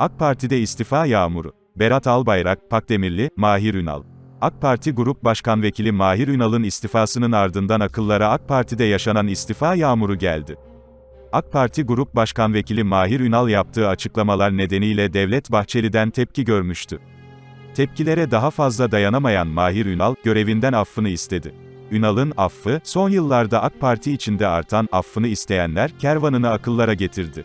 AK Parti'de istifa yağmuru. Berat Albayrak, Pakdemirli, Mahir Ünal. AK Parti Grup Başkan Vekili Mahir Ünal'ın istifasının ardından akıllara AK Parti'de yaşanan istifa yağmuru geldi. AK Parti Grup Başkan Vekili Mahir Ünal yaptığı açıklamalar nedeniyle Devlet Bahçeli'den tepki görmüştü. Tepkilere daha fazla dayanamayan Mahir Ünal, görevinden affını istedi. Ünal'ın affı, son yıllarda AK Parti içinde artan affını isteyenler kervanını akıllara getirdi.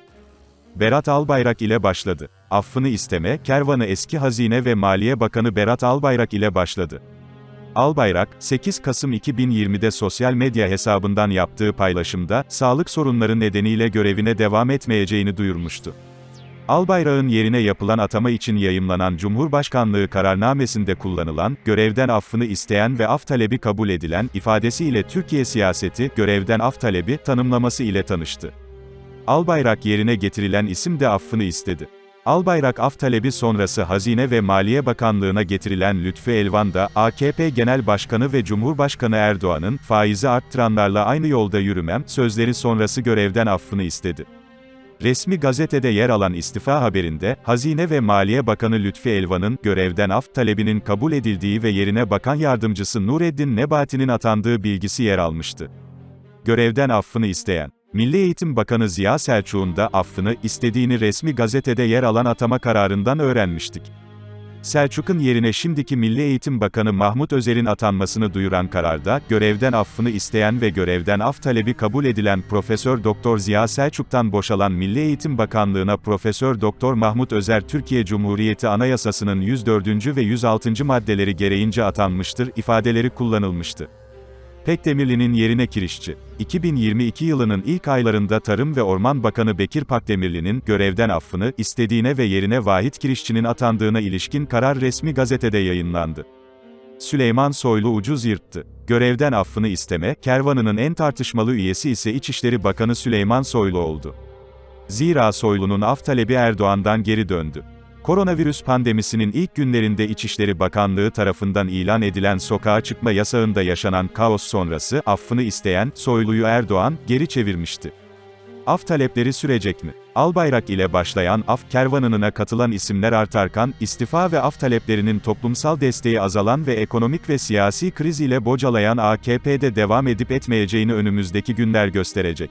Berat Albayrak ile başladı. Affını isteme, kervanı eski Hazine ve Maliye Bakanı Berat Albayrak ile başladı. Albayrak, 8 Kasım 2020'de sosyal medya hesabından yaptığı paylaşımda, sağlık sorunları nedeniyle görevine devam etmeyeceğini duyurmuştu. Albayrak'ın yerine yapılan atama için yayımlanan Cumhurbaşkanlığı kararnamesinde kullanılan, görevden affını isteyen ve af talebi kabul edilen, ifadesiyle Türkiye siyaseti, görevden af talebi, tanımlaması ile tanıştı. Albayrak yerine getirilen isim de affını istedi. Albayrak af talebi sonrası Hazine ve Maliye Bakanlığı'na getirilen Lütfü Elvan da, AKP Genel Başkanı ve Cumhurbaşkanı Erdoğan'ın, faizi arttıranlarla aynı yolda yürümem, sözleri sonrası görevden affını istedi. Resmi gazetede yer alan istifa haberinde, Hazine ve Maliye Bakanı Lütfi Elvan'ın, görevden af talebinin kabul edildiği ve yerine Bakan Yardımcısı Nureddin Nebati'nin atandığı bilgisi yer almıştı. Görevden affını isteyen, Milli Eğitim Bakanı Ziya Selçuk'un da affını istediğini resmi gazetede yer alan atama kararından öğrenmiştik. Selçuk'un yerine şimdiki Milli Eğitim Bakanı Mahmut Özer'in atanmasını duyuran kararda, görevden affını isteyen ve görevden af talebi kabul edilen Profesör Doktor Ziya Selçuk'tan boşalan Milli Eğitim Bakanlığı'na Profesör Doktor Mahmut Özer Türkiye Cumhuriyeti Anayasası'nın 104. ve 106. maddeleri gereğince atanmıştır ifadeleri kullanılmıştı. Pekdemirli'nin yerine Kirişçi. 2022 yılının ilk aylarında Tarım ve Orman Bakanı Bekir Pakdemirli'nin görevden affını istediğine ve yerine Vahit Kirişçi'nin atandığına ilişkin karar resmi gazetede yayınlandı. Süleyman Soylu ucuz yırttı. Görevden affını isteme, kervanının en tartışmalı üyesi ise İçişleri Bakanı Süleyman Soylu oldu. Zira Soylu'nun af talebi Erdoğan'dan geri döndü. Koronavirüs pandemisinin ilk günlerinde İçişleri Bakanlığı tarafından ilan edilen sokağa çıkma yasağında yaşanan kaos sonrası affını isteyen Soylu'yu Erdoğan geri çevirmişti. Af talepleri sürecek mi? Albayrak ile başlayan af kervanına katılan isimler artarken, istifa ve af taleplerinin toplumsal desteği azalan ve ekonomik ve siyasi kriz ile bocalayan AKP'de devam edip etmeyeceğini önümüzdeki günler gösterecek.